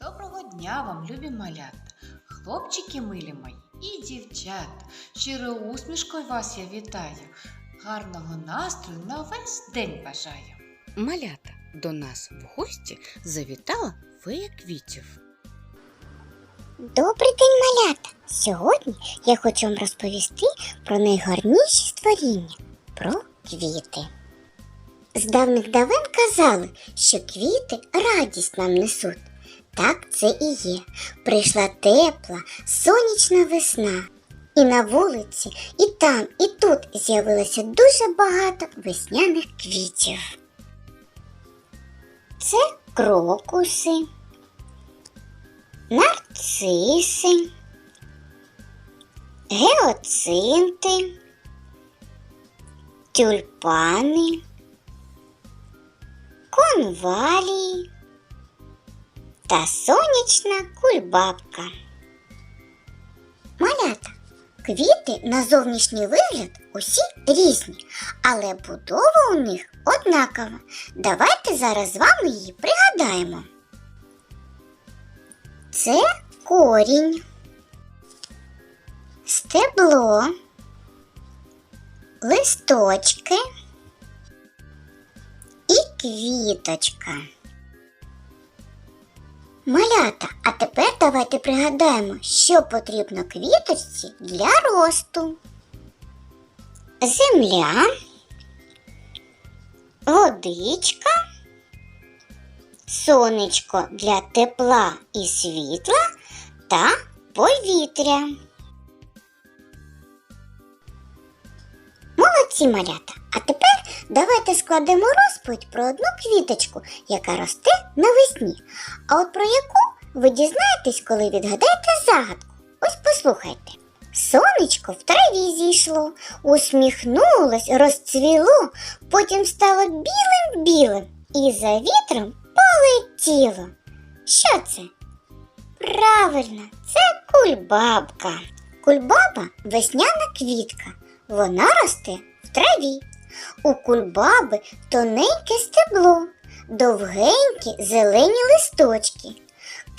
Доброго дня вам, любі малята, хлопчики милі мої і дівчата. Щирою усмішкою вас я вітаю. Гарного настрою на весь день бажаю. Малята до нас в гості завітала фея квітів. Добрий день, малята! Сьогодні я хочу вам розповісти про найгарніші створіння про квіти. З давних давен казали, що квіти радість нам несуть. Так це і є. Прийшла тепла, сонячна весна. І на вулиці, і там, і тут з'явилося дуже багато весняних квітів. Це крокуси, нарциси, геоцинти, тюльпани, конвалії та сонячна кульбабка. Малята. Квіти на зовнішній вигляд усі різні, але будова у них однакова. Давайте зараз з вами її пригадаємо. Це корінь, стебло, листочки і квіточка. Малята, а тепер давайте пригадаємо, що потрібно квіточці для росту. Земля, водичка, сонечко для тепла і світла та повітря. Молодці малята. А тепер давайте складемо розповідь про одну квіточку, яка росте навесні. А от про яку ви дізнаєтесь, коли відгадаєте загадку. Ось послухайте. Сонечко в траві зійшло, усміхнулось, розцвіло, потім стало білим-білим і за вітром полетіло. Що це? Правильно, це кульбабка. Кульбаба весняна квітка. Вона росте в траві. У кульбаби тоненьке стебло, довгенькі зелені листочки.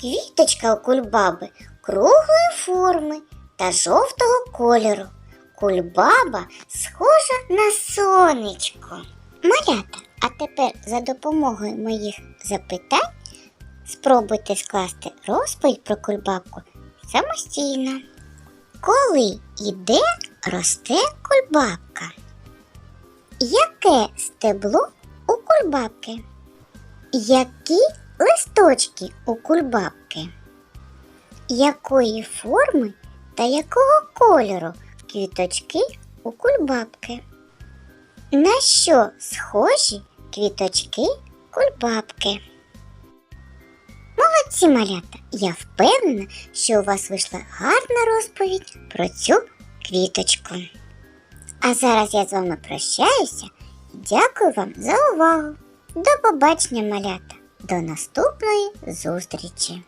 Квіточка у кульбаби круглої форми та жовтого кольору. Кульбаба схожа на сонечко. Малята, а тепер за допомогою моїх запитань спробуйте скласти розповідь про кульбабку самостійно. Коли і де росте кульбабка? Яке стебло у кульбабки? Які листочки у кульбабки? Якої форми та якого кольору квіточки у кульбабки? На що схожі квіточки кульбабки? Молодці малята! Я впевнена, що у вас вийшла гарна розповідь про цю квіточку. А зараз я з вами прощаюся і дякую вам за увагу. До побачення, малята! До наступної зустрічі!